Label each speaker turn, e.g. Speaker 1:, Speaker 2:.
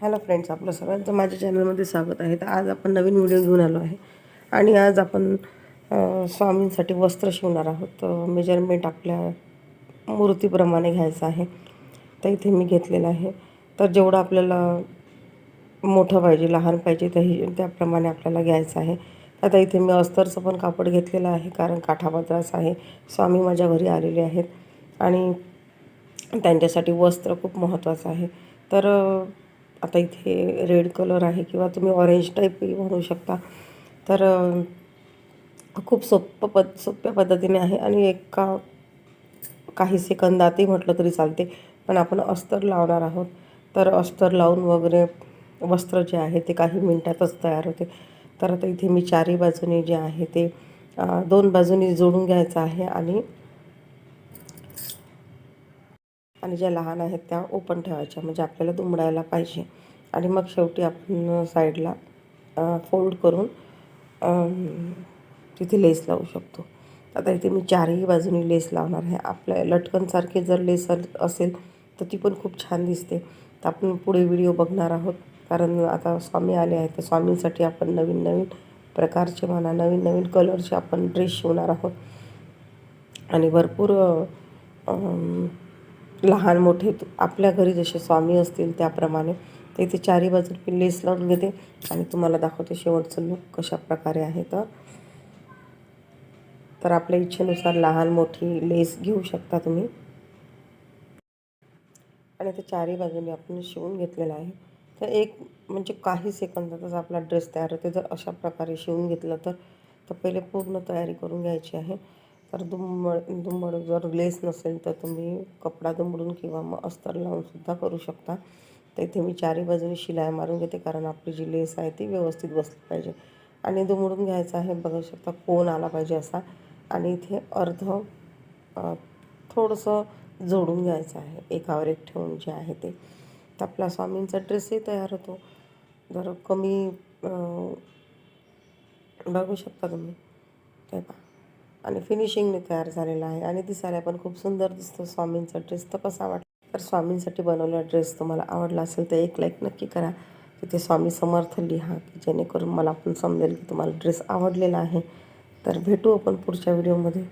Speaker 1: Hello friends आपलं सगळ्यांचं माझ्या चॅनलमध्ये स्वागत आहे. तर आज आपण नवीन व्हिडिओ घेऊन आलो आहे. आणि आज आपण स्वामींसाठी वस्त्र शिवणार आहोत. मेजरमेंट आपल्या मूर्तीप्रमाणे घ्यायचं आहे. तर इथे मी घेतलेलं आहे. तर जेवढं आपल्याला मोठं पाहिजे लहान पाहिजे त्याही त्याप्रमाणे आपल्याला घ्यायचं आहे. आता इथे मी अस्तरचं पण कापड घेतलेलं आहे कारण काठापदराचं आहे. स्वामी माझ्या घरी आलेले आहेत. आणि त्यांच्यासाठी वस्त्र खूप महत्त्वाचं आहे. तर आता इथे रेड कलर आहे किंवा तुम्ही ऑरेंज टाईपही म्हणू शकता. तर खूप सोपं पद सोप्या पद्धतीने आहे आणि एका काही सेकंदातही म्हटलं तरी चालते. पण आपण अस्तर लावणार आहोत. तर अस्तर लावून वगैरे वस्त्र जे आहे ते काही मिनटातच तयार होते. तर आता इथे मी चारही बाजूनी जे आहे ते दोन बाजूनी जोडून घ्यायचं आहे आणि आणि ज्या लहान आहेत त्या ओपन ठेवायच्या. म्हणजे आपल्याला दुमडायला पाहिजे. आणि मग शेवटी आपण साईडला फोल्ड करून तिथे लेस लावू शकतो. आता इथे मी चारही बाजूनी लेस लावणार आहे. आपल्या लटकनसारखे जर लेस असेल तर ती पण खूप छान दिसते. तर आपण पुढे व्हिडिओ बघणार आहोत. कारण आता स्वामी आले आहेत. तर स्वामींसाठी आपण नवीन नवीन प्रकारचे म्हणा नवीन नवीन कलरचे आपण ड्रेस शिवणार आहोत. आणि भरपूर लहान मोठे आपल्या घरी जसे स्वामी असतील त्याप्रमाणे ते इथे चारी बाजून मी लेस लावून घेते आणि तुम्हाला दाखवते शेवटचं लुक कशा प्रकारे आहे तर. तर आपल्या इच्छेनुसार लहान मोठी लेस घेऊ शकता तुम्ही. आणि ते चारी बाजूने आपण शिवून घेतलेलं आहे. तर एक म्हणजे काही सेकंदातच आपला ड्रेस तयार होते. जर अशा प्रकारे शिवून घेतलं तर तर पहिले पूर्ण तयारी करून घ्यायची आहे. तर दुंबळ दुम्बड जर लेस नसेल तर तुम्ही कपडा दुमडून किंवा मग अस्तर लावूनसुद्धा करू शकता. तर इथे मी चारी बाजूने शिलाई मारून घेते कारण आपली जी लेस आहे ती व्यवस्थित बसली पाहिजे. आणि दुमडून घ्यायचं आहे बघू शकता कोण आला पाहिजे असा. आणि इथे अर्ध थोडंसं जोडून घ्यायचं आहे. एकावर एक ठेवून जे आहे ते. तर आपला स्वामींचा ड्रेसही तयार होतो. जर कमी बघू शकता तुम्ही. ते पहा. आणि फिनिशिंगने तयार झालेला आहे. आणि दिसायला पण खूप सुंदर दिसतो. स्वामींचा ड्रेस तर कसा वाटला? तर स्वामींसाठी बनवलेला ड्रेस तुम्हाला आवडला असेल तर एक लाईक नक्की करा. तिथे स्वामी समर्थ लिहा की जेणेकरून मला पण समजेल की तुम्हाला ड्रेस आवडलेला आहे. तर भेटू आपण पुढच्या व्हिडिओमध्ये